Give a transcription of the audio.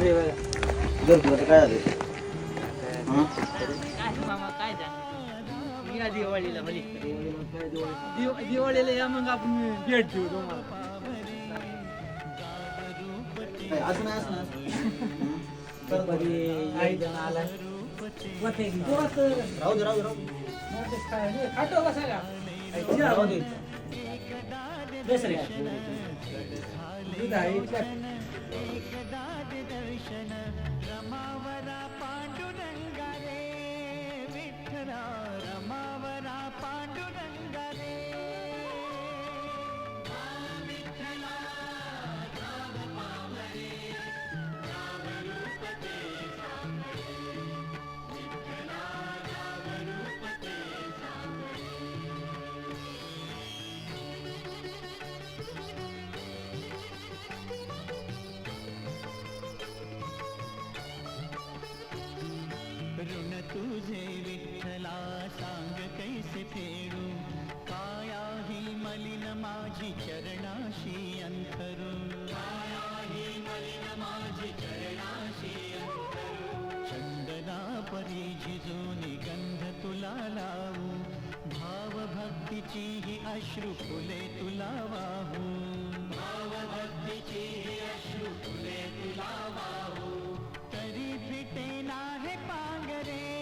काय आले हं? काय मामा काय झालं? दिवाळीला दिवाळीला या मग आपण भेट देऊ तुम्हाला काय, असं नाही असं नाही? आई जण आला राहू दे राहू दे राहू माझी चरणाशी अंतरू काया मलिन माझी चरणाशी अंतरू चंदना परी झिजूनी गंध तुला लावू. भाव भक्तीची ही अश्रू फुले तुला वाहू.